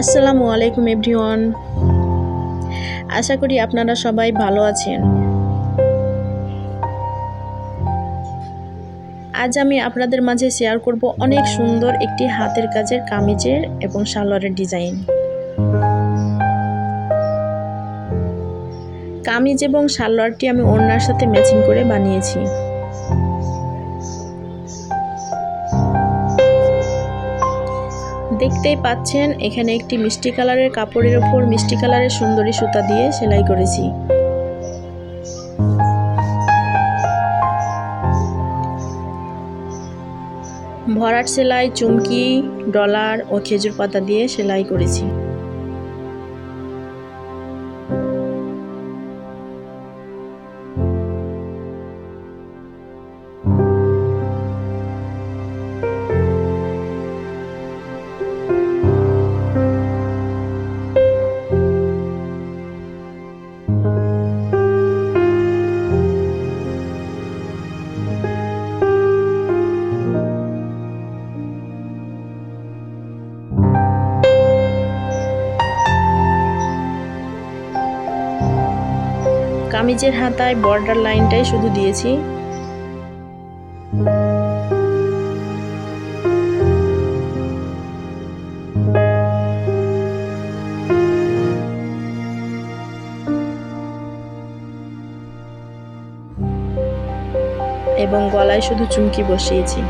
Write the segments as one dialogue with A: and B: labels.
A: আসসালামু আলাইকুম এভরিওয়ান। আশা করি আপনারা সবাই ভালো আছেন। আজ আমি আপনাদের মাঝে শেয়ার করব অনেক সুন্দর একটি হাতের কাজের কামিজের এবং সালোয়ারের ডিজাইন। কামিজ এবং সালোয়ারটি আমি ওড়নার সাথে ম্যাচিং করে বানিয়েছি। দেখতেই পাচ্ছেন, এখানে একটি মিষ্টি কালারের কাপড়ের ওপর মিষ্টি কালারের সুন্দরী সুতা দিয়ে সেলাই করেছি। ভরাট সেলাই, চুমকি, ডলার ও খেজুর পাতা দিয়ে সেলাই করেছি। কামিজের হাতায় বর্ডার লাইনটাই শুধু দিয়েছি। এবং গলায় শুধু চুমকি বসিয়েছি।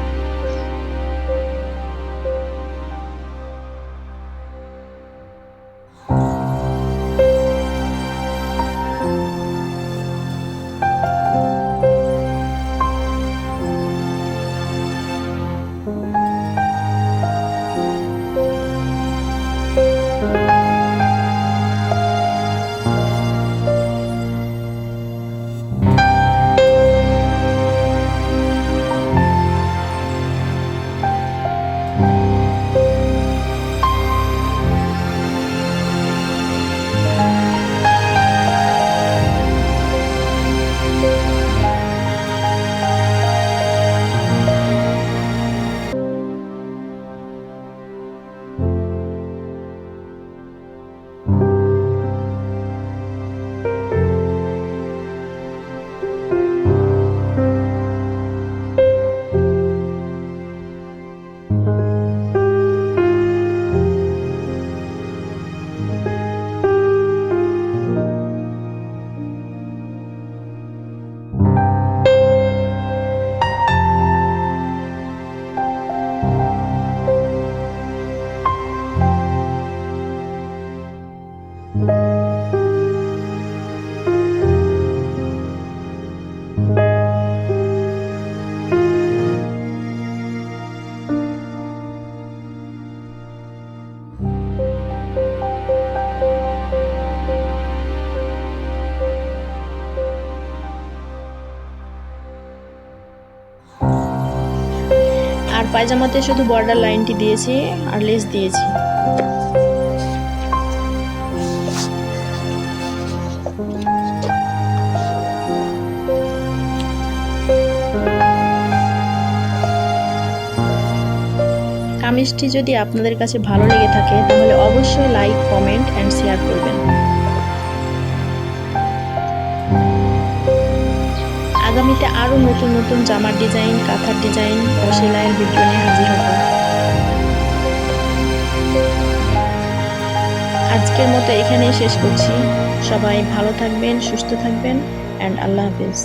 A: আর পায়জামাতে শুধু বর্ডার লাইনটি দিয়েছি আর লেস দিয়েছি। কামিজটি যদি আপনাদের কাছে ভালো লেগে থাকে, তাহলে অবশ্যই লাইক কমেন্ট অ্যান্ড শেয়ার করবেন। আগামীতে আরও নতুন নতুন জামার ডিজাইন, কাঁথার ডিজাইন ও সেলাইয়ের ভিডিও নিয়ে হাজির হব। আজকের মতো এখানেই শেষ করছি। সবাই ভালো থাকবেন, সুস্থ থাকবেন অ্যান্ড আল্লাহ হাফিজ।